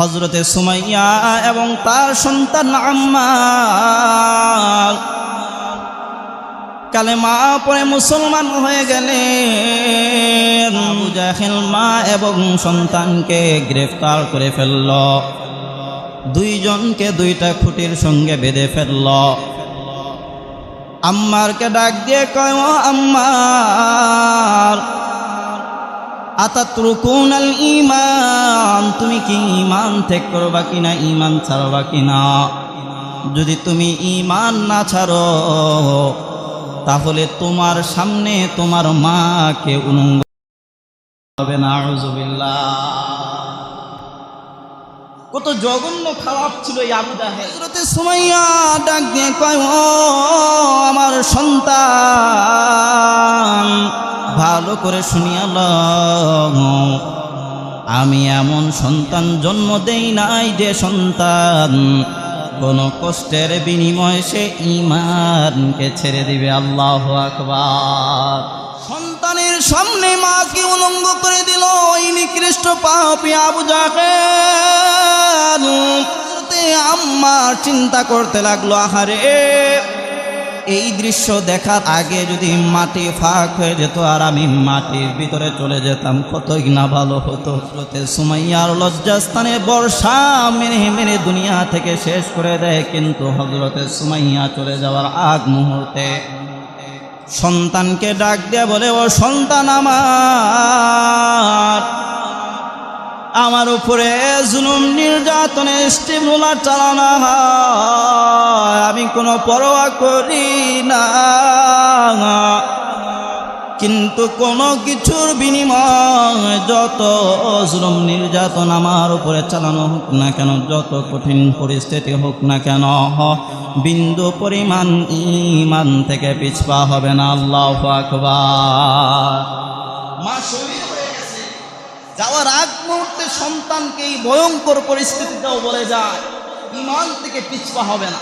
হজরতে সুমাইয়া এবং তার সন্তান আম্মার কালেমা পরে মুসলমান হয়ে গেলেন। জাহেল মা এবং সন্তানকে গ্রেফতার করে ফেলল। দুইজনকে দুইটা খুঁটির সঙ্গে বেঁধে ফেলল। আম্মারকে ডাক দিয়ে কয় আম্মার আতাত্রুকুন আল ইমান তুমি কি ইমান ত্যাগ করবা কিনা? ইমান ছাড়বা কিনা? যদি তুমি ইমান না ছাড়ো, তাহলে তোমার সামনে তোমার মাকে উলঙ্গ হবে না। কত জঘন্য খারাপ ছিল হযরতে সুমাইয়া ডাক দিয়ে কয় আমার সন্তান ভালো করে শুনিয়াল আমি এমন সন্তান জন্ম দেই নাই যে সন্তান। কোন কষ্টের বিনিময়ে সে ইমানকে ছেড়ে দিবে। আল্লাহ আকবার। সন্তানের সামনে মাকে উলঙ্গ করে দিল। ওই নিকৃষ্ট পাপি আবু জাহেল। আম্মার চিন্তা করতে লাগল, আহারে! এই দৃশ্য দেখার আগে যদি মাটি ফাঁক হয়ে যেত আর আমি মাটির ভিতরে চলে যেতাম, কতই না ভালো হতো। হজরতে সুমাইয়ার লজ্জাস্থানে বর্ষা মেরে মেরে দুনিয়া থেকে শেষ করে দেয়, কিন্তু হজরতে সুমাইয়া চলে যাওয়ার আগ মুহূর্তে সন্তানকে ডাক দেয়া বলে, ও সন্তান আমার আমার উপরে জুলুম, নির্যাতনে স্টিমুলার চালানো হয়। কোনো পরোয়া করি না। কিন্তু কোনো কিছুর বিনিময় যত অশ্রম নির্যাতন আমার উপরে চালানো হোক না কেন, যত কঠিন পরিস্থিতি হোক না কেন, বিন্দু পরিমাণ ইমান থেকে পিছপা হবে না, আল্লাহ আকবার। মা গেছে। যাওয়ার আগ মুহূর্তে সন্তানকে এই ভয়ঙ্কর পরিস্থিতিটাও বলে যায় ইমান থেকে পিছপা হবে না।